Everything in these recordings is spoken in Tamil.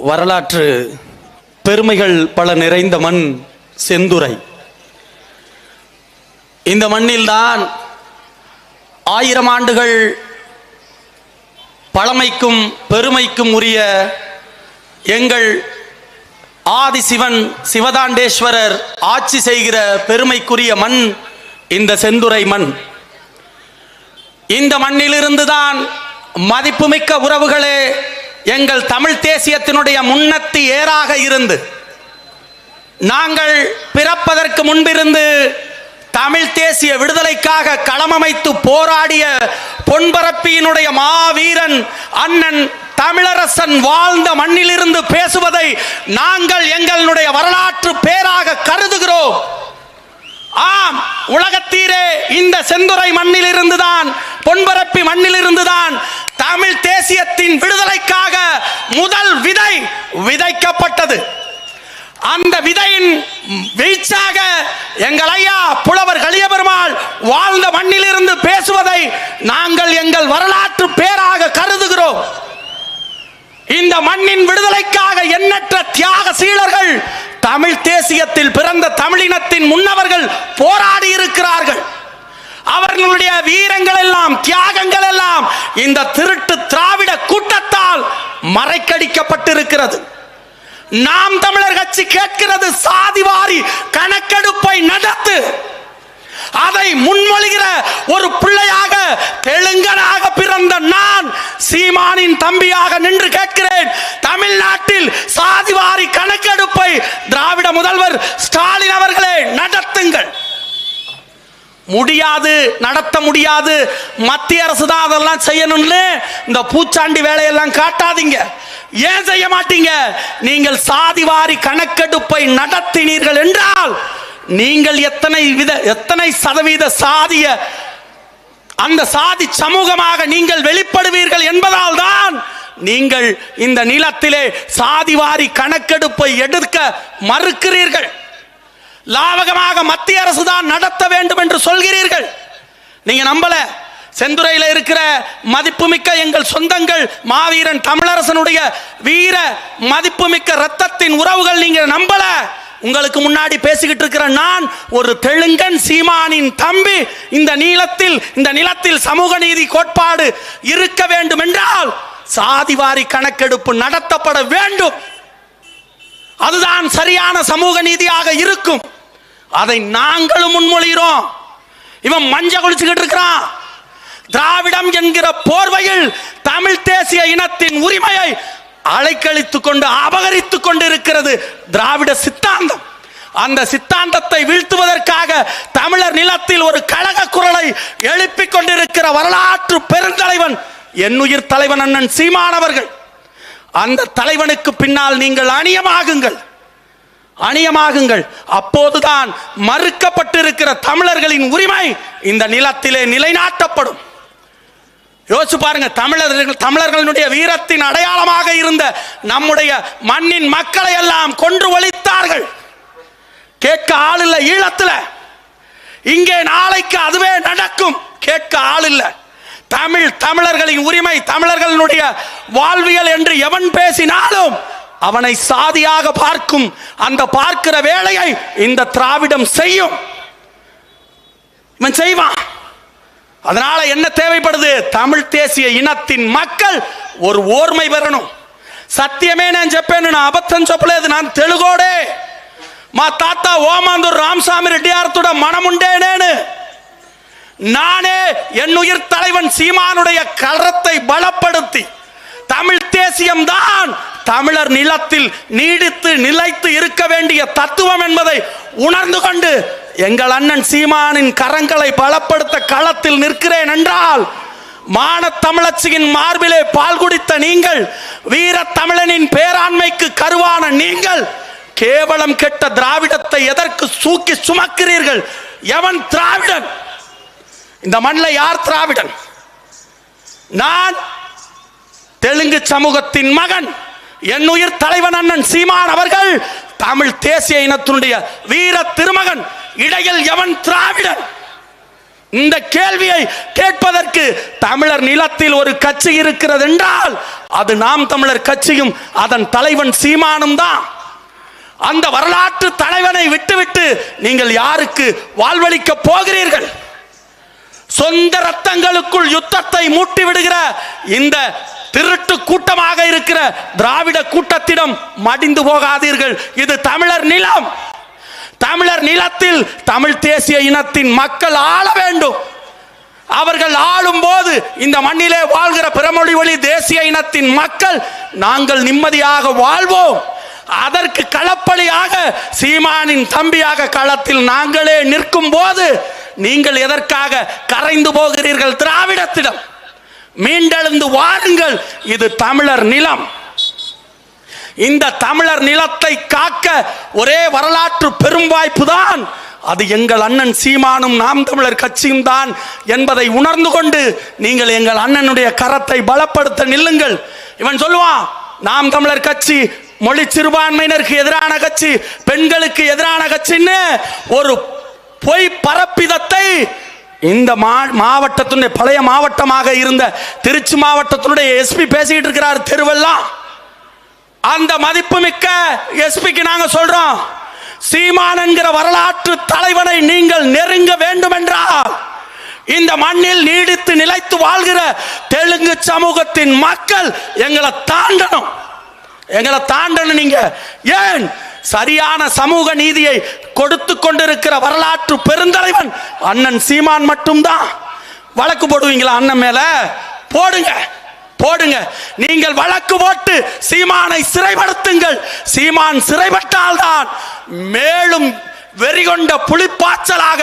வரலாற்று பெருமைகள் பல நிறைந்த மண் செந்துறை. இந்த மண்ணில்தான் ஆயிரம் ஆண்டுகள் பழமைக்கும் பெருமைக்கும் உரிய எங்கள் ஆதிசிவன் சிவதாண்டேஸ்வரர் ஆட்சி செய்கிற பெருமைக்குரிய மண் இந்த செந்துறை மண். இந்த மண்ணிலிருந்துதான் மதிப்புமிக்க உறவுகளே எங்கள் தமிழ் தேசியத்தினுடைய முன்னத்தி ஏறாக இருந்து நாங்கள் பிறப்பதற்கு முன்பிருந்து தமிழ் தேசிய விடுதலைக்காக களமமைத்து போராடிய பொன்பரப்பியினுடைய மாவீரன் அண்ணன் தமிழரசன் வாழ்ந்த மண்ணிலிருந்து பேசுவதை நாங்கள் எங்களுடைய வரலாற்று பேராக கருதுகிறோம். ஆம் உலகத்தீரே இந்த செந்துறை மண்ணிலிருந்துதான் பொன்பரப்பி தமிழ் தேசியத்தின் விடுதலைக்காக முதல் விதை விதைக்கப்பட்டது. அந்த விதையின் வீச்சாக எங்கள் ஐயா புலவர் கலியபெருமாள் வாழ்ந்த மண்ணிலிருந்து பேசுவதை நாங்கள் எங்கள் வரலாற்று பேராக கருதுகிறோம். இந்த மண்ணின் விடுதலைக்காக எண்ணற்ற தியாக சீலர்கள் தமிழ் தேசியத்தில் பிறந்த தமிழினத்தின் முன்னவர்கள் போராடி இருக்கிறார்கள். அவர்களுடைய வீரங்கள் எல்லாம் தியாகங்கள் எல்லாம் இந்த திருட்டு திராவிட கூட்டத்தால் மறைக்கடிக்கப்பட்டிருக்கிறது. நாம் தமிழர் கட்சி கேட்கிறது சாதிவாரி கணக்கெடுப்பை நடத்து அதை முன்மொழிகிற ஒரு பிள்ளையாக தெலுங்கனாக பிறந்த நான் சீமானின் தம்பியாக நின்று கேட்கிறேன். தமிழ்நாட்டில் சாதிவாரி கணக்கெடுப்பை திராவிட முதல்வர் ஸ்டாலின் அவர்களே நடத்துங்கள். முடியாது நடத்த முடியாது. மத்திய அரசு தான் அதெல்லாம் செய்யணும்னு இந்த பூச்சாண்டி வேலையெல்லாம் காட்டாதீங்க. ஏன் செய்ய மாட்டீங்க? நீங்கள் சாதிவாரி கணக்கெடுப்பை நடத்தினீர்கள் என்றால் நீங்கள் எத்தனை வித எத்தனை சதவீத சாதிய அந்த சாதி சமூகமாக நீங்கள் வெளிப்படுவீர்கள் என்பதால் தான் நீங்கள் இந்த நிலத்திலே சாதிவாரி கணக்கெடுப்பை எடுக்க மறுக்கிறீர்கள். லாவகமாக மத்திய அரசு தான் நடத்த வேண்டும் என்று சொல்கிறீர்கள். நீங்க நம்பல. செந்துறையில் இருக்கிற மதிப்புமிக்க எங்கள் சொந்தங்கள் மாவீரன் தமிழரசனுடைய வீர மதிப்புமிக்க ரத்தத்தின் உறவுகள் நீங்க நம்பல. உங்களுக்கு முன்னாடி பேசிக்கிட்டு இருக்கிற நான் ஒரு தெலுங்கன் சீமானின் தம்பி. இந்த நீளத்தில் இந்த நிலத்தில் சமூக நீதி கோட்பாடு இருக்க வேண்டும் என்றால் சாதிவாரி கணக்கெடுப்பு நடத்தப்பட வேண்டும். அதுதான் சரியான சமூக நீதியாக இருக்கும். அதை நாங்களும் முன்மொழிகிறோம். இவன் மஞ்ச குளிச்சுக்கிட்டு இருக்கிறான். திராவிடம் என்கிற போர்வையில் தமிழ் தேசிய இனத்தின் உரிமையை அலைக்கழித்துக் கொண்டு அபகரித்துக் கொண்டு இருக்கிறது திராவிட சித்தாந்தம். அந்த சித்தாந்தத்தை வீழ்த்துவதற்காக தமிழர் நிலத்தில் ஒரு கழக குரலை எழுப்பிக் கொண்டிருக்கிற வரலாற்று பெருந்தலைவன் என்னுயிர் தலைவன் அண்ணன் சீமானவர்கள் அந்த தலைவனுக்கு பின்னால் நீங்கள் அணியமாகுங்கள். அணியமாகுங்கள். அப்போதுதான் மறுக்கப்பட்டிருக்கிற தமிழர்களின் உரிமை இந்த நிலத்திலே நிலைநாட்டப்படும். யோசிச்சு பாருங்க தமிழர்கள் தமிழர்களுடைய வீரத்தின் அடையாளமாக இருந்த நம்முடைய மண்ணின் மக்களை எல்லாம் கொன்று ஒழித்தார்கள். கேட்க ஆள் இல்லை ஈழத்தில். இங்கே நாளைக்கு அதுவே நடக்கும். கேட்க ஆள் இல்லை. தமிழ் தமிழர்களின் உரிமை தமிழர்களுடைய வாழ்வியல் என்று எவன் பேசினாலும் அவனை சாதியாக பார்க்கும் அந்த பார்க்கிற வேலையை இந்த திராவிடம் செய்யும். இவன் செய்வான். அதனால என்ன தேவைப்படுது? தமிழ் தேசிய இனத்தின் மக்கள் ஒரு ஓர்மை பெறணும். సత్యమే నేను చెప్పాను నా అబద్ధం చెప్పలేదు நான் తెలుగోడే மா தாத்தா ஓமாந்தூர் ராமசாமி ரெட்டியாரத்துடன் ఆరుతుడ మనముండే నేను நானே என்னுயிர் தலைவன் சீமானுடைய கரத்தை பலப்படுத்தி தமிழ் தேசியம்தான் தமிழர் நிலத்தில் நீடித்து நிலைத்து இருக்க வேண்டிய தத்துவம் என்பதை உணர்ந்து கொண்டு எங்கள் அண்ணன் சீமானின் கரங்களை பலப்படுத்த களத்தில் நிற்கிறேன் என்றால் மான தமிழச்சியின் மார்பிலே பால் குடித்த நீங்கள் வீர தமிழனின் பேராண்மைக்கு கருவான நீங்கள் கேவலம் கெட்ட திராவிடத்தை எதற்கு சூக்கி சுமக்கிறீர்கள்? எவன் திராவிடன்? இந்த மண்ணில் யார் திராவிடன்? நான் தெலுங்கு சமூகத்தின் மகன். என் உயிர் தலைவன் அண்ணன் சீமான் அவர்கள் தமிழ் தேசிய இனத்தினுடைய வீர திருமகன் இடையில் எவன் திராவிடன் இந்த கேள்வியை கேட்பதற்கு தமிழர் நிலத்தில் ஒரு கட்சி இருக்கிறது என்றால் அது நாம் தமிழர் கட்சியும் அதன் தலைவன் சீமானும் தான். அந்த வரலாற்று தலைவனை விட்டுவிட்டு நீங்கள் யாருக்கு வாழ்வளிக்க போகிறீர்கள்? சொந்த ரத்தங்களுக்குள் யுத்தத்தை மூட்டி விடுகிற இந்த திருட்டு கூட்டமாக இருக்கிற திராவிட கூட்டத்திடம் மடிந்து போகாதீர்கள். இது தமிழர் நிலம். தமிழர் நிலத்தில் தமிழ் தேசிய இனத்தின் மக்கள் ஆள வேண்டும். அவர்கள் ஆளும் போது இந்த மண்ணிலே வாழ்கிற பிறமொழி வழி தேசிய இனத்தின் மக்கள் நாங்கள் நிம்மதியாக வாழ்வோம். அதற்கு களப்பலியாக சீமானின் தம்பியாக களத்தில் நாங்களே நிற்கும் போது நீங்கள் எதற்காக கரைந்து போகிறீர்கள் திராவிடத்திடம்? மீண்டெழுந்து வாருங்கள். இது தமிழர் நிலம். இந்த தமிழர் நிலத்தை காக்க ஒரே வரலாற்று பெரும் வாய்ப்பு தான் அது எங்கள் அண்ணன் சீமானும் நாம் தமிழர் கட்சியும் தான் என்பதை உணர்ந்து கொண்டு நீங்கள் எங்கள் அண்ணனுடைய கரத்தை பலப்படுத்த நில்லுங்கள். இவன் சொல்லுவான் நாம் தமிழர் கட்சி மொழி சிறுபான்மையினருக்கு எதிரான கட்சி பெண்களுக்கு எதிரான கட்சின்னு ஒரு பொய் பரப்பிதத்தை இந்த மா மாவட்டத்தினுடைய பழைய மாவட்டமாக இருந்த திருச்சி மாவட்டத்தினுடைய எஸ்பி பேசிக்கிட்டு இருக்கிறார் தெருவெல்லாம். அந்த மதிப்புமிக்க எஸ்பிக்கு நாங்க சொல்றோம் சீமான் என்கிற வரலாற்று தலைவனை நீங்கள் நெருங்க வேண்டும் என்றால் இந்த மண்ணில் நீடித்து நிலைத்து வாழ்கிற தெலுங்கு சமூகத்தின் மக்கள் எங்களை தாண்டணும். எங்களை தாண்டணும் நீங்க. ஏன்? சரியான சமூக நீதியை கொடுத்து கொண்டிருக்கிற வரலாற்று பெருந்தலைவன் அண்ணன் சீமான் மட்டும்தான். வழக்கு போடுவீங்களா அண்ணன் மேல? போடுங்க போடுங்க. நீங்கள் வழக்கு போட்டு சீமானை சிறைப்படுத்துங்கள். சீமான் சிறைப்பட்டால்தான் மேலும் வெறிகொண்ட புலிப்பாய்ச்சலாக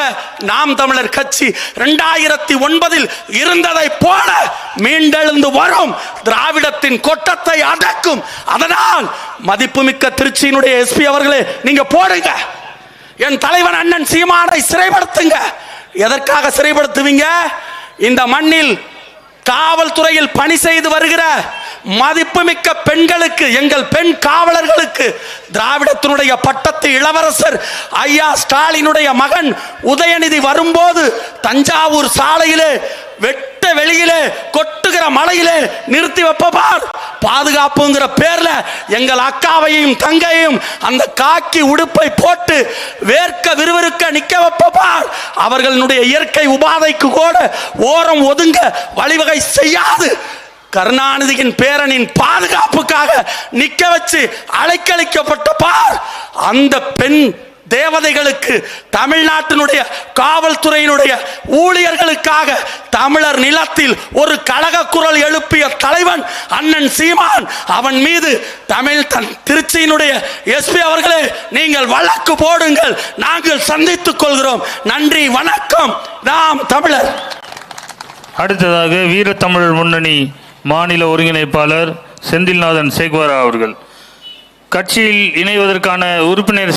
நாம் தமிழர் கட்சி இரண்டாயிரத்தி ஒன்பதில் இருந்ததை போல மீண்டெழுந்து வரும் திராவிடத்தின் கொட்டத்தை அடக்கும். அதனால் மதிப்புமிக்க திருச்சியினுடைய எஸ்பி அவர்களே நீங்க போடுங்க. என் தலைவன் அண்ணன் சீமானை சிறைப்படுத்துங்க. எதற்காக சிறைப்படுத்துவீங்க? இந்த மண்ணில் காவல்துறையில் பணி செய்து வருகிற மதிப்புமிக்க பெண்களுக்கு எங்கள் பெண் காவலர்களுக்கு திராவிடத்தினுடைய பட்டத்து இளவரசர் ஐயா ஸ்டாலினுடைய மகன் உதயநிதி வரும்போது தஞ்சாவூர் சாலையிலே வெட்ட வெளியிலே கொட்டுகிற மலையிலே நிறுத்தி வைப்பபார் பாதுகாப்புங்கிற பேர்ல எங்கள் அக்காவையும் தங்கையும் அந்த காக்கி உடுப்பை போட்டு வேர்க்க விறுவிறுக்க நிக்க வைப்பபார் அவர்களுடைய இயற்கை உபாதைக்கு கூட ஓரம் ஒதுங்க வழிவகை செய்யாது. கருணாநிதியின் பேரனின் பாதுகாப்புக்காக நிக்க வச்சு அலைக்கழிக்கப்பட்ட பார். அந்த பெண் தேவதைகளுக்கு தமிழ்நாட்டினுடைய காவல்துறையினுடைய ஊழியர்களுக்காக தமிழர் நிலத்தில் ஒரு கழக குரல் எழுப்பிய தலைவன் அண்ணன் சீமான் அவன் மீது தமிழ் தன் திருச்சியினுடைய எஸ்பி அவர்களே நீங்கள் வழக்கு போடுங்கள் நாங்கள் சந்தித்துக் கொள்கிறோம். நன்றி வணக்கம். நாம் தமிழர். அடுத்ததாக வீரத்தமிழர் முன்னணி மாநில ஒருங்கிணைப்பாளர் செந்தில்நாதன் சேகுவாரா அவர்கள். கட்சியில் இணைவதற்கான உறுப்பினர்